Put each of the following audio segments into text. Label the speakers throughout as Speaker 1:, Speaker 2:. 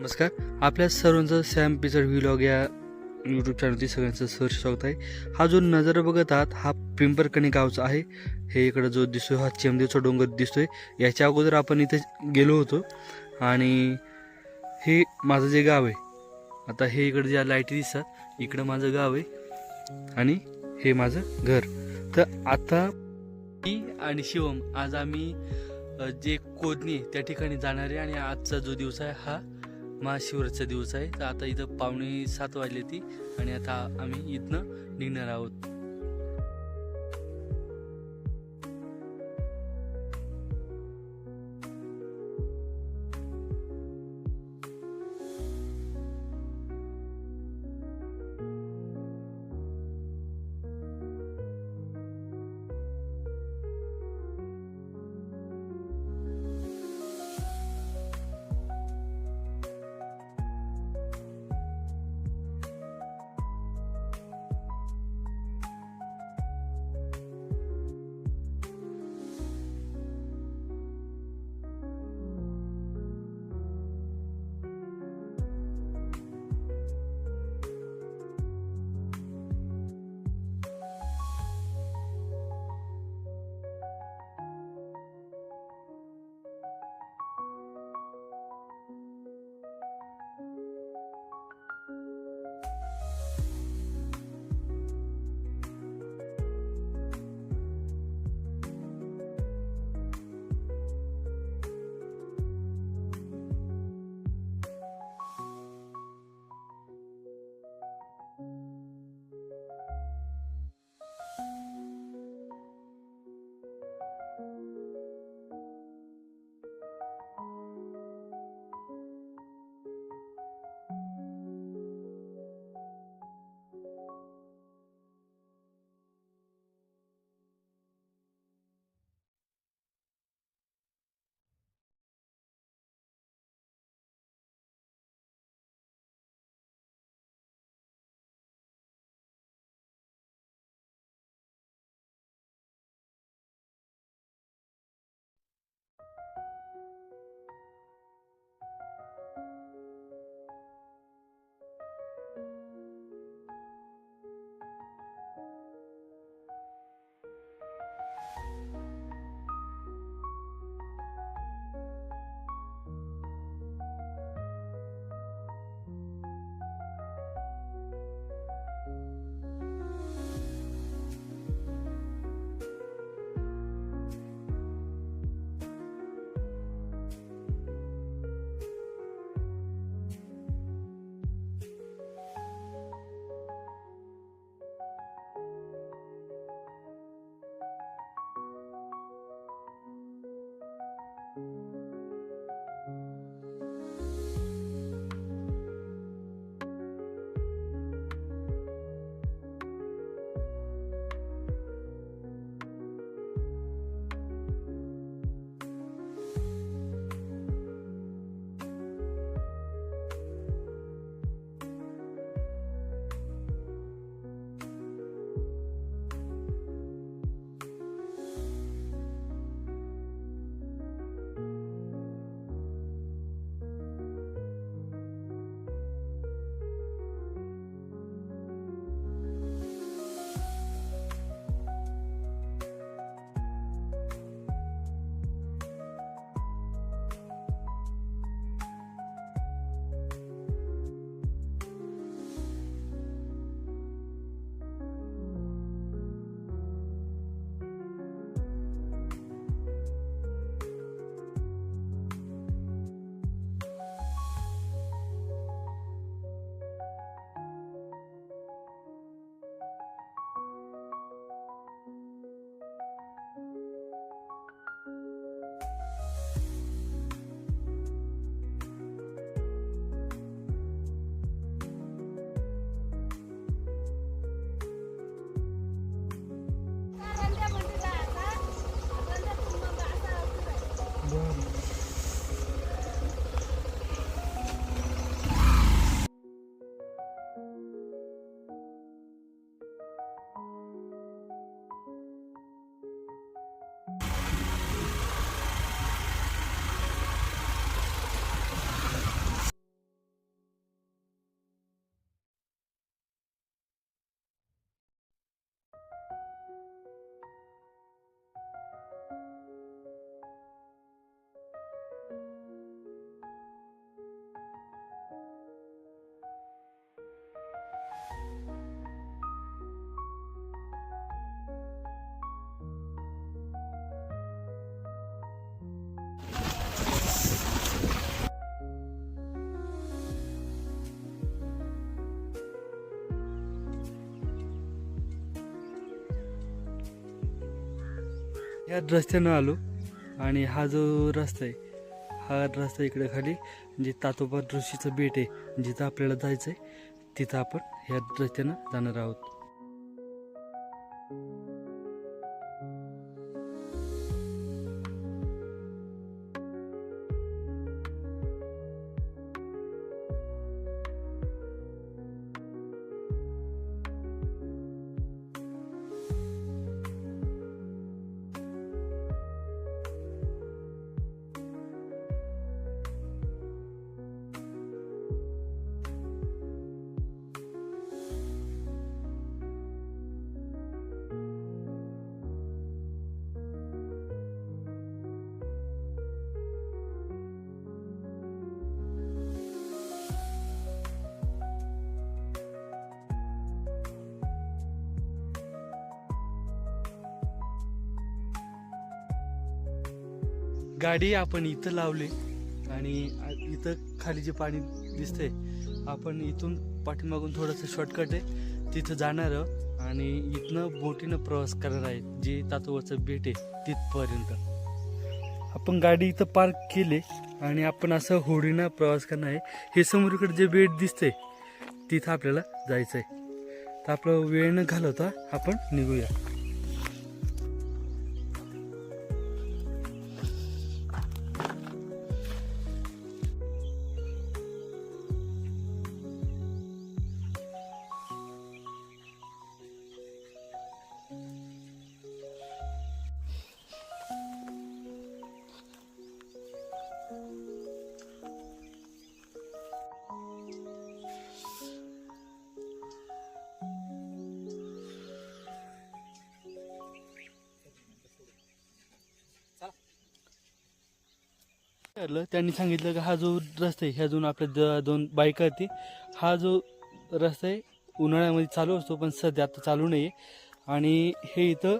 Speaker 1: नमस्कार. आपल्या सर्वांचं सॅम पिचड व्हिलॉग या यूट्यूब चॅनलवरती सगळ्यांचं सहर्ष स्वागत आहे. हा जो नजारा बघत आहात हा पिंपरकणी गावचा आहे. हे इकडं जो दिसतोय हा चेमदेवचा डोंगर दिसतोय. याच्या अगोदर आपण इथे गेलो होतो आणि हे माझं जे गाव आहे आता हे इकडं ज्या लाईटी दिसतात इकडं माझं गाव आहे आणि हे माझं घर. तर आता मी आणि शिवम आज आम्ही जे कोदणी त्या ठिकाणी जाणारे आणि आजचा जो दिवस आहे हा महाशिवराचा दिवस आहे. तर आता इथं पावणे सात वाजले ती आणि आता आम्ही इथनं निघणार आहोत. Yeah. या रस्त्यानं आलो आणि हा जो रस्ता आहे हा रस्ता इकडे खाली जे तातोबा ऋषीचं बेट आहे जिथं आपल्याला जायचं आहे तिथं आपण ह्या रस्त्यानं जाणार आहोत. गाडी आपण इथं लावली आणि इथं खाली जे पाणी दिसतंय आपण इथून पाठीमागून थोडंसं शॉर्टकट आहे. तिथं जाणार आहोत आणि इथनं बोटीनं प्रवास करणार आहे जे तातोवरचं बेट आहे तिथपर्यंत. आपण गाडी इथं पार्क केली आणि आपण असं होडीनं प्रवास करणार आहे. हे समोरकडे जे बेट दिसतंय तिथं आपल्याला जायचं आहे तर आपलं वेळ न घालवता आपण निघूया. ठरलं. त्यांनी सांगितलं की हा जो रस्ता आहे ह्याजून आपल्या द- दोन बाईक होती हा जो रस्ता आहे उन्हाळ्यामध्ये चालू असतो पण सध्या आता चालू नाही आहे आणि हे इथं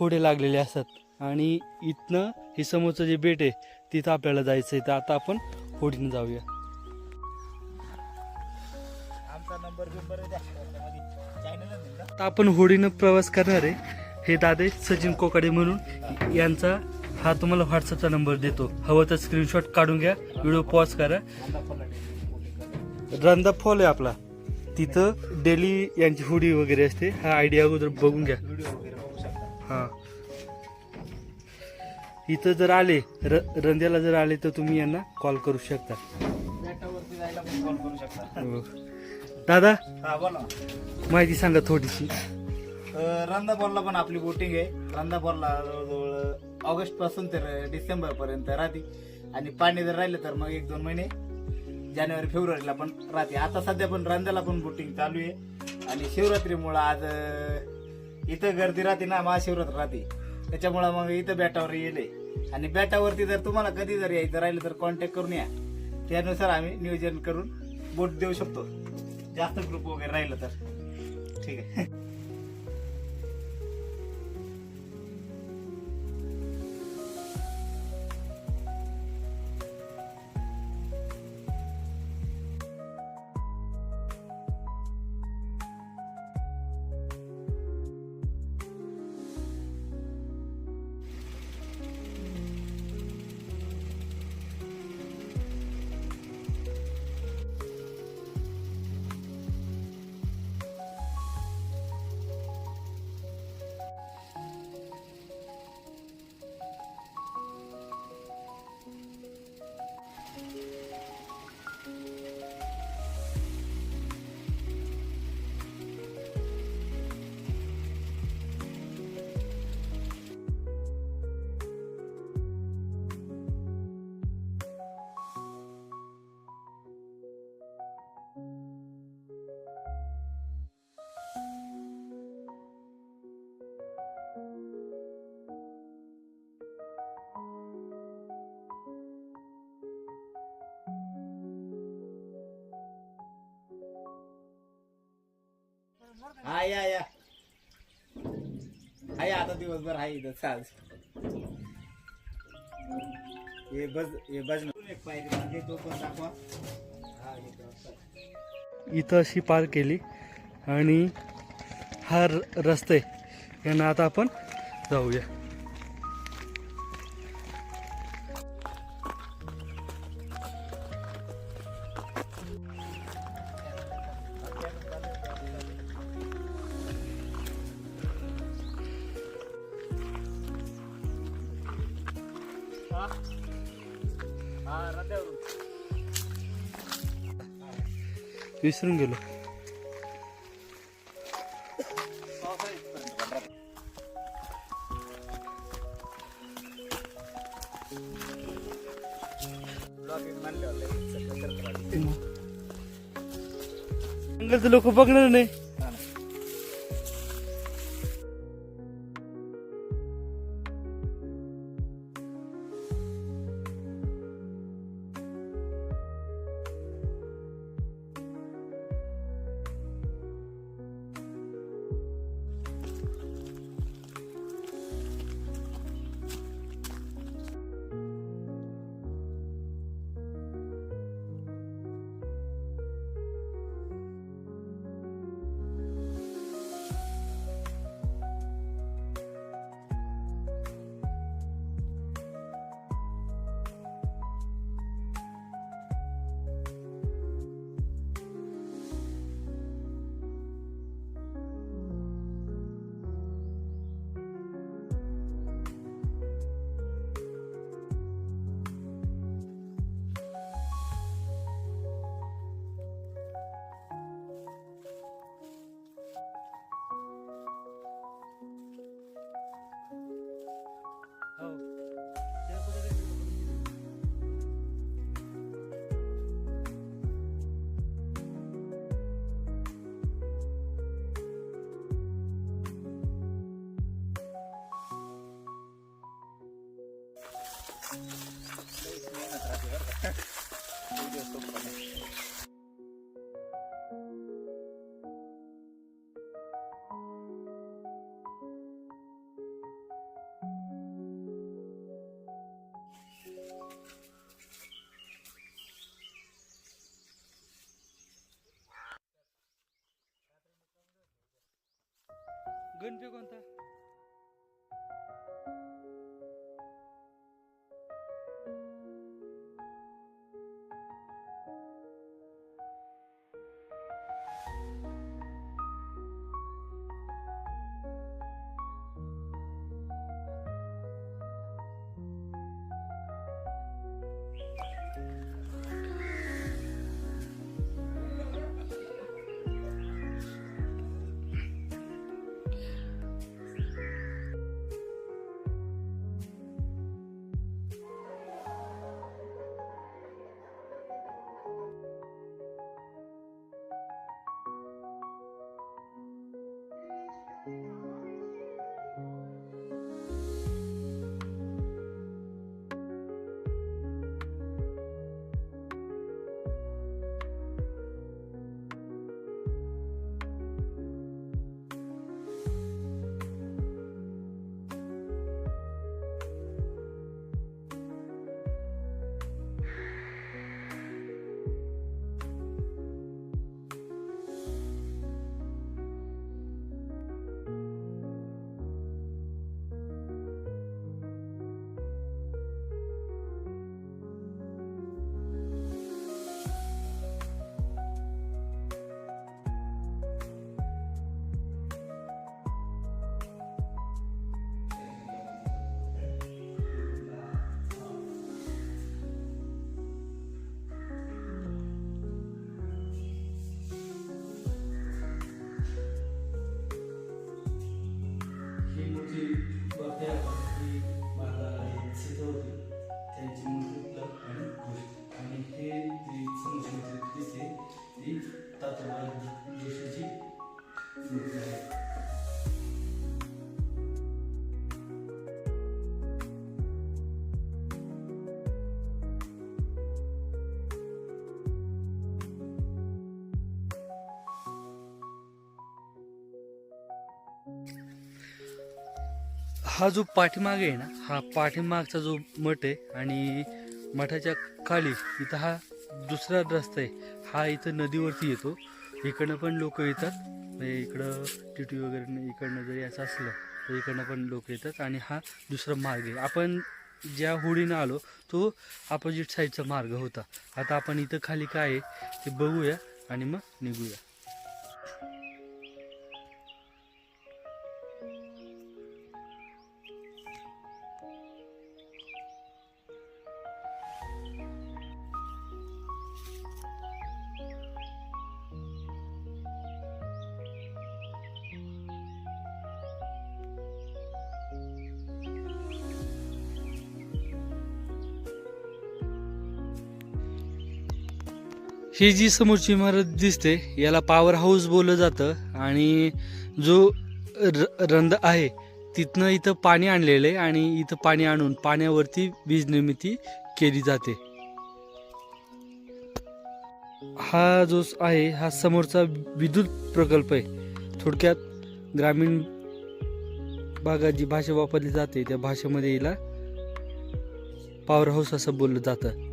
Speaker 1: होडे लागलेले असतात. आणि इथनं हे समोरचं जे बेट आहे तिथं आपल्याला जायचं आहे. तर आता आपण होडीनं जाऊया.
Speaker 2: आमचा नंबर
Speaker 1: आता आपण होडीनं प्रवास करणार आहे. हे दादे सचिन कोकाडे म्हणून. यांचा हा तुम्हाला व्हॉट्सअपचा नंबर देतो. हवं तर स्क्रीनशॉट काढून घ्या व्हिडिओ पॉज करा. रंदा फॉल आहे आपला. तिथं डेली यांची हुडी वगैरे असते. हा आयडिया अगोदर बघून घ्या. हा. इथं जर आले र रंद्याला जर आले तर तुम्ही यांना कॉल करू शकता. दादा
Speaker 2: हा
Speaker 1: माहिती सांगा थोडीशी.
Speaker 2: रंदापूरला पण आपली बोटिंग आहे. रंदापूरला जवळजवळ ऑगस्टपासून तर डिसेंबर पर्यंत राहते. आणि पाणी जर राहिलं तर मग एक दोन महिने जानेवारी फेब्रुवारीला पण राहते. आता सध्या पण रंध्याला पण बोटिंग चालू आहे. आणि शिवरात्रीमुळं आज इथं गर्दी राहते ना महाशिवरात्र राहते. त्याच्यामुळं मग इथं बेटावर येले आणि बेटावरती जर तुम्हाला कधी जर यायचं राहिलं तर कॉन्टॅक्ट करून या. त्यानुसार आम्ही नियोजन करून बोट देऊ शकतो. जास्त ग्रुप वगैरे राहिलं तर. ठीक आहे. या या आहे आता दिवसभर आहे इथं चाल. हे बज हे बज एक पायरी बांधली म्हणजे तो पण दाखवा. हा इथं.
Speaker 1: इथं अशी पार केली आणि हा र- रस्ता. आहे यांना आता आपण जाऊया. विसरून गेलो. लोक बघणार नाही. Ini anak हा जो पाठीमागे आहे ना हा पाठीमागचा जो मठ आहे आणि मठाच्या खाली इथं हा दुसरा रस्ता आहे. हा इथं नदीवरती येतो. इकडनं पण लोक येतात. म्हणजे इकडं टिटी वगैरे इकडनं जरी असं असलं तर इकडनं पण लोक येतात आणि हा दुसरा मार्ग आहे. आपण ज्या होडीनं आलो तो अपोजिट साईडचा मार्ग होता. आता आपण इथं खाली काय आहे ते बघूया आणि मग निघूया. ही जी समोरची इमारत दिसते याला पॉवर हाऊस बोललं जातं. आणि जो र रंध आहे तिथनं इथं पाणी आणलेलं आहे आणि इथं पाणी आणून पाण्यावरती वीज निर्मिती केली जाते. हा जो आहे हा समोरचा विद्युत प्रकल्प आहे. थोडक्यात ग्रामीण भागात जी भाषा वापरली जाते त्या भाषेमध्ये हिला पॉवर हाऊस असं बोललं जातं.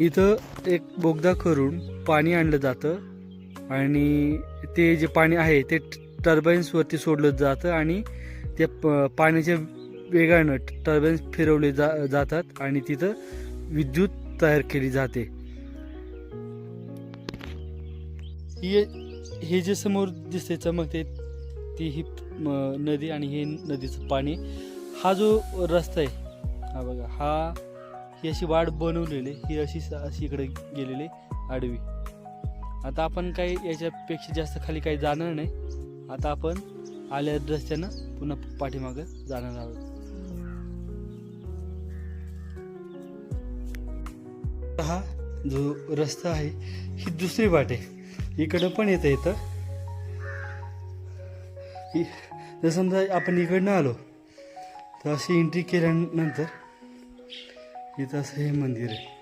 Speaker 1: इथं एक बोगदा करून पाणी आणलं जातं आणि ते जे पाणी आहे ते टर्बाईन्सवरती सोडलं जातं आणि त्या प- पाण्याच्या वेगानं टर्बाईन्स फिरवले जा जातात आणि तिथं विद्युत तयार केली जाते. हे हे जे समोर दिसते चमकते ती ही नदी आणि हे नदीचं पाणी. हा जो रस्ता आहे हा बघा हा ही अशी वाट बनवलेली ही अशी अशी इकडे गेलेली आडवी. आता आपण काही याच्यापेक्षा जास्त खाली काही जाणार नाही. आता आपण आल्या रस्त्यानं पुन्हा पाठीमागं जाणार आहोत. हा जो रस्ता आहे ही दुसरी वाट आहे. इकडं पण येतं येतं. जर समजा आपण इकडनं आलो तर अशी एंट्री केल्यानंतर इथं असं हे मंदिर आहे.